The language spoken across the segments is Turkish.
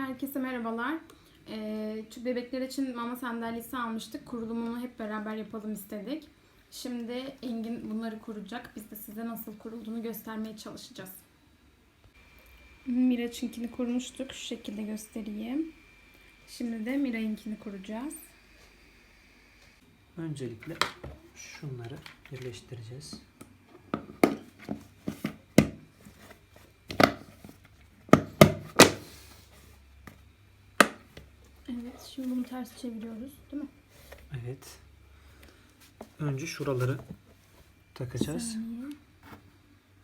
Herkese merhabalar. Ee, bebekler için mama sandalyesi almıştık. Kurulumunu hep beraber yapalım istedik. Şimdi Engin bunları kuracak. Biz de size nasıl kurulduğunu göstermeye çalışacağız. Miraç'ınkini kurmuştuk. Şu şekilde göstereyim. Şimdi de Miray'ınkini kuracağız. Öncelikle şunları birleştireceğiz. Evet, şimdi bunu ters çeviriyoruz, değil mi? Evet. Önce şuraları takacağız. Saniye.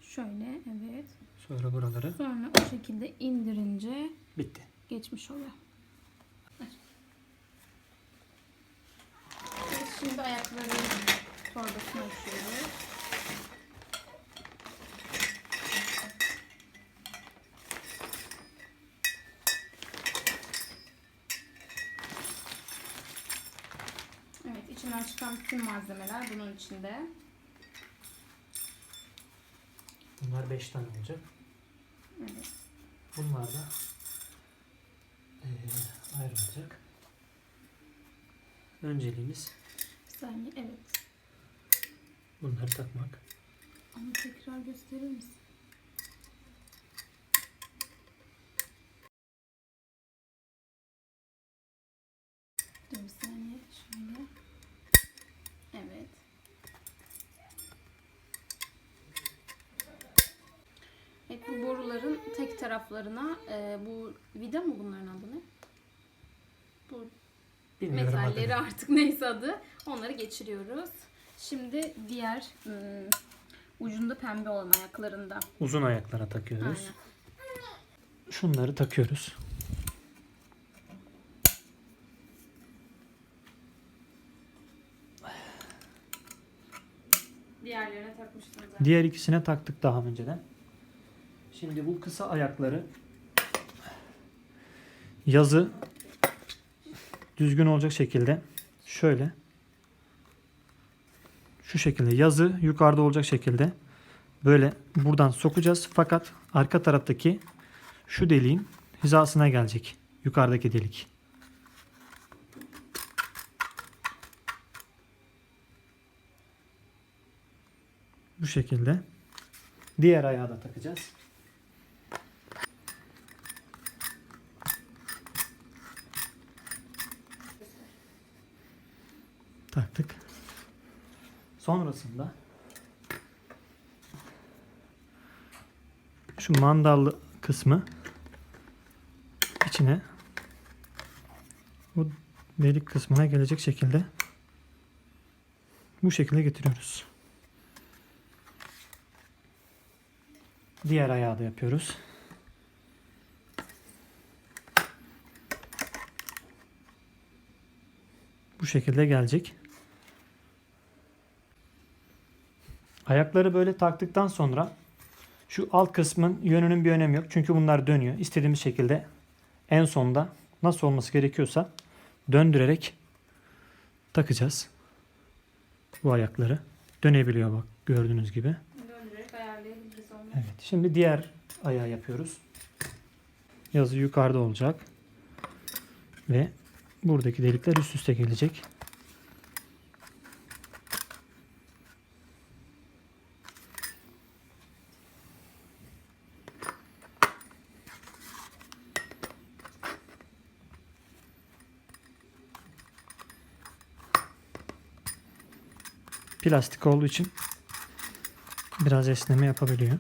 Şöyle, evet. Sonra buraları. Sonra o şekilde indirince Bitti. geçmiş oluyor. Evet, Şimdi ayakları torbasına açıyoruz. İçinden çıkan tüm malzemeler bunun içinde. Bunlar 5 tane olacak. Evet. Bunlar da eee, ayrılacak. Önceliğimiz Bir saniye, evet. bunları takmak. Ama tekrar gösterir misin? Dur bir saniye. Şöyle. Evet. Evet bu boruların tek taraflarına e, bu vida mı bunların adı ne? Bu Bilmiyorum metalleri adını. artık neyse adı onları geçiriyoruz. Şimdi diğer hmm, ucunda pembe olan ayaklarında. Uzun ayaklara takıyoruz. Aynen. Şunları takıyoruz. Diğerlerine takmıştım zaten. Diğer ikisine taktık daha önceden. Şimdi bu kısa ayakları yazı düzgün olacak şekilde şöyle şu şekilde yazı yukarıda olacak şekilde böyle buradan sokacağız. Fakat arka taraftaki şu deliğin hizasına gelecek. Yukarıdaki delik. Bu şekilde. Diğer ayağı da takacağız. Taktık. Sonrasında şu mandallı kısmı içine bu delik kısmına gelecek şekilde bu şekilde getiriyoruz. Diğer ayağı da yapıyoruz. Bu şekilde gelecek. Ayakları böyle taktıktan sonra şu alt kısmın yönünün bir önemi yok. Çünkü bunlar dönüyor. İstediğimiz şekilde en sonda nasıl olması gerekiyorsa döndürerek takacağız. Bu ayakları. Dönebiliyor bak gördüğünüz gibi. Döndürerek ayarlayabiliriz onu. Evet. Şimdi diğer ayağı yapıyoruz. Yazı yukarıda olacak. Ve buradaki delikler üst üste gelecek. Plastik olduğu için biraz esneme yapabiliyor.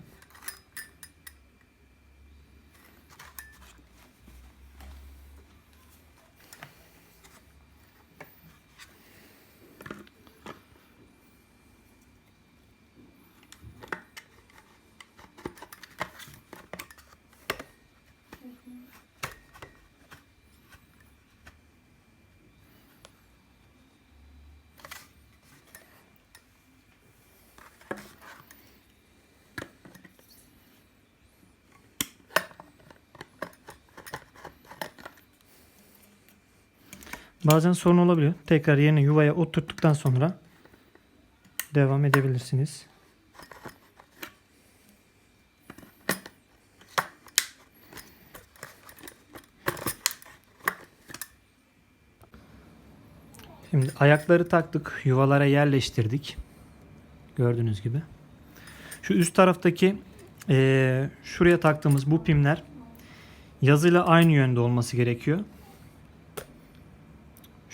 Bazen sorun olabiliyor. Tekrar yerine yuvaya oturttuktan sonra devam edebilirsiniz. Şimdi ayakları taktık, yuvalara yerleştirdik. Gördüğünüz gibi. Şu üst taraftaki e, şuraya taktığımız bu pimler yazıyla aynı yönde olması gerekiyor.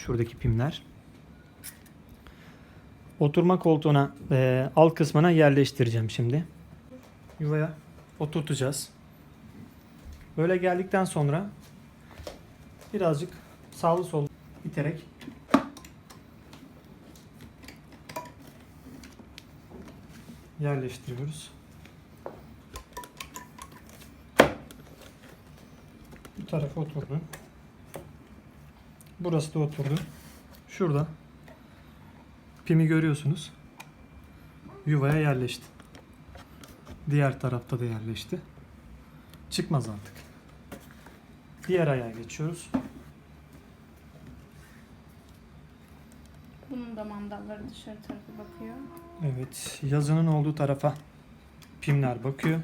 Şuradaki pimler. Oturma koltuğuna eee, alt kısmına yerleştireceğim şimdi. Yuvaya oturtacağız. Böyle geldikten sonra birazcık sağlı sol iterek yerleştiriyoruz. Bu tarafa oturdu. Burası da oturdu. Şurada pimi görüyorsunuz. Yuvaya yerleşti. Diğer tarafta da yerleşti. Çıkmaz artık. Diğer ayağa geçiyoruz. Bunun da mandalları dışarı tarafı bakıyor. Evet, yazının olduğu tarafa pimler bakıyor.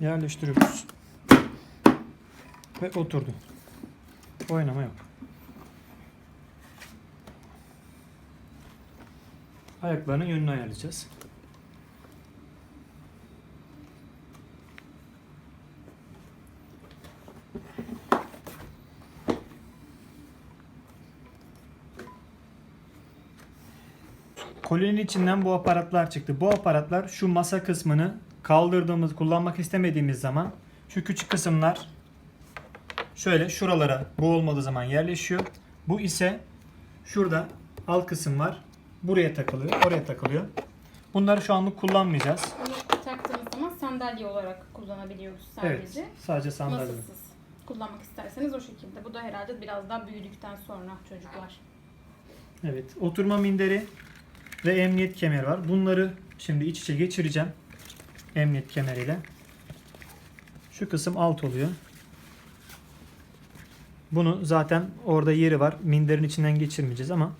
Yerleştiriyoruz. Ve oturdu. Oynama yok. Ayaklarının yönünü ayarlayacağız. Kolinin içinden bu aparatlar çıktı. Bu aparatlar şu masa kısmını kaldırdığımız, kullanmak istemediğimiz zaman şu küçük kısımlar şöyle şuralara bu olmadığı zaman yerleşiyor. Bu ise şurada alt kısım var. Buraya takılıyor, oraya takılıyor. Bunları şu anlık kullanmayacağız. Bunu taktığımız zaman sandalye olarak kullanabiliyoruz Evet, sadece. sadece sandalye. Masasız kullanmak isterseniz o şekilde. Bu da herhalde biraz daha büyüdükten sonra çocuklar. Evet, oturma minderi ve emniyet kemeri var. Bunları şimdi iç içe geçireceğim. Emniyet kemeriyle. Şu kısım alt oluyor. Bunu zaten orada yeri var. Minderin içinden geçirmeyeceğiz ama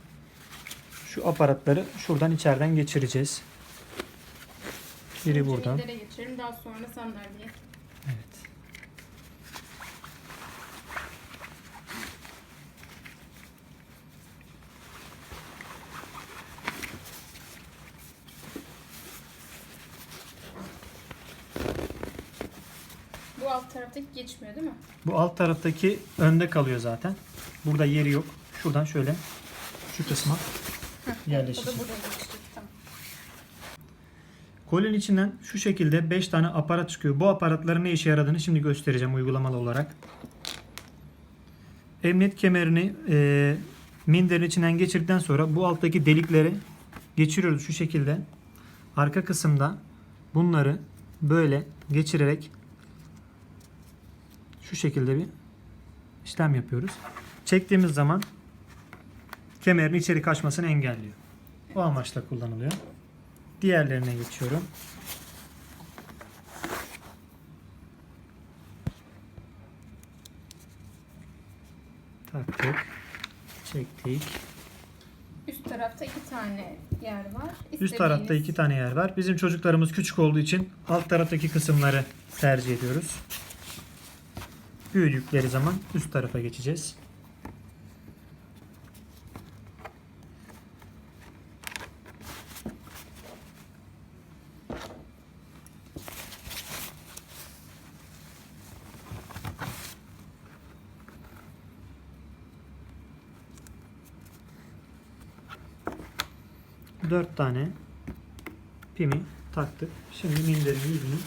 şu aparatları şuradan içeriden geçireceğiz. Biri buradan. mindere geçelim daha sonra sandalyeye. Evet. Bu alt taraftaki geçmiyor değil mi? Bu alt taraftaki önde kalıyor zaten. Burada yeri yok. Şuradan şöyle şu kısma O da yerleşecek. geçecek. Tamam. Kolin içinden şu şekilde 5 tane aparat çıkıyor. Bu aparatların ne işe yaradığını şimdi göstereceğim uygulamalı olarak. Emniyet kemerini e, minderin içinden geçirdikten sonra bu alttaki delikleri geçiriyoruz şu şekilde. Arka kısımda bunları böyle geçirerek şu şekilde bir işlem yapıyoruz. Çektiğimiz zaman kemerin içeri kaçmasını engelliyor. O amaçla kullanılıyor. Diğerlerine geçiyorum. Taktık. Çektik. Üst tarafta iki tane yer var. Üst tarafta İstediğiniz- iki tane yer var. Bizim çocuklarımız küçük olduğu için alt taraftaki kısımları tercih ediyoruz. Büyüdükleri zaman üst tarafa geçeceğiz. Dört tane pimi taktık. Şimdi minderin yüzünü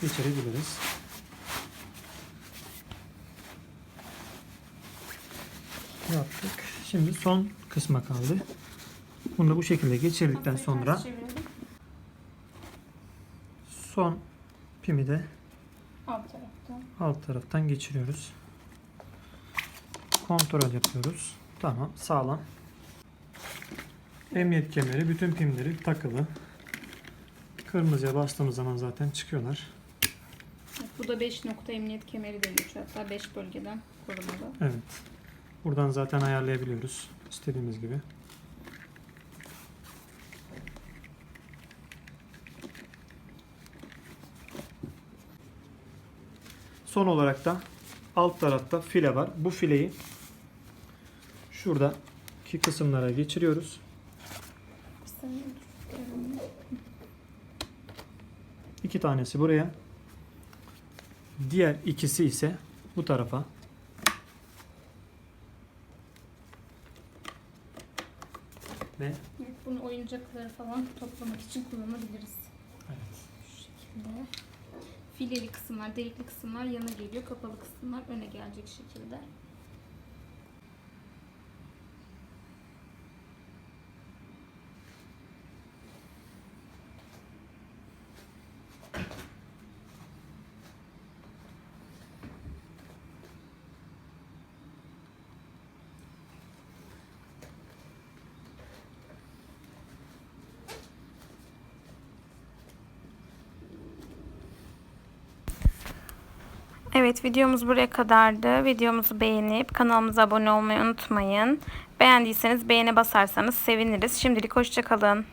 geçirebiliriz. Yaptık. Şimdi son kısma kaldı. Bunu da bu şekilde geçirdikten sonra son pimi de Alt tarafta. alt taraftan geçiriyoruz. Kontrol yapıyoruz. Tamam sağlam. Emniyet kemeri bütün pimleri takılı. Kırmızıya bastığımız zaman zaten çıkıyorlar. Bu da 5 nokta emniyet kemeri de geçiyor. Hatta 5 bölgeden korumalı. Evet. Buradan zaten ayarlayabiliyoruz. istediğimiz gibi. Son olarak da alt tarafta file var. Bu fileyi şuradaki kısımlara geçiriyoruz. İki tanesi buraya. Diğer ikisi ise bu tarafa. Evet, bunu oyuncakları falan toplamak için kullanabiliriz. Evet. Şu şekilde. Fileli kısımlar, delikli kısımlar yana geliyor. Kapalı kısımlar öne gelecek şekilde. Evet videomuz buraya kadardı. Videomuzu beğenip kanalımıza abone olmayı unutmayın. Beğendiyseniz beğene basarsanız seviniriz. Şimdilik hoşçakalın.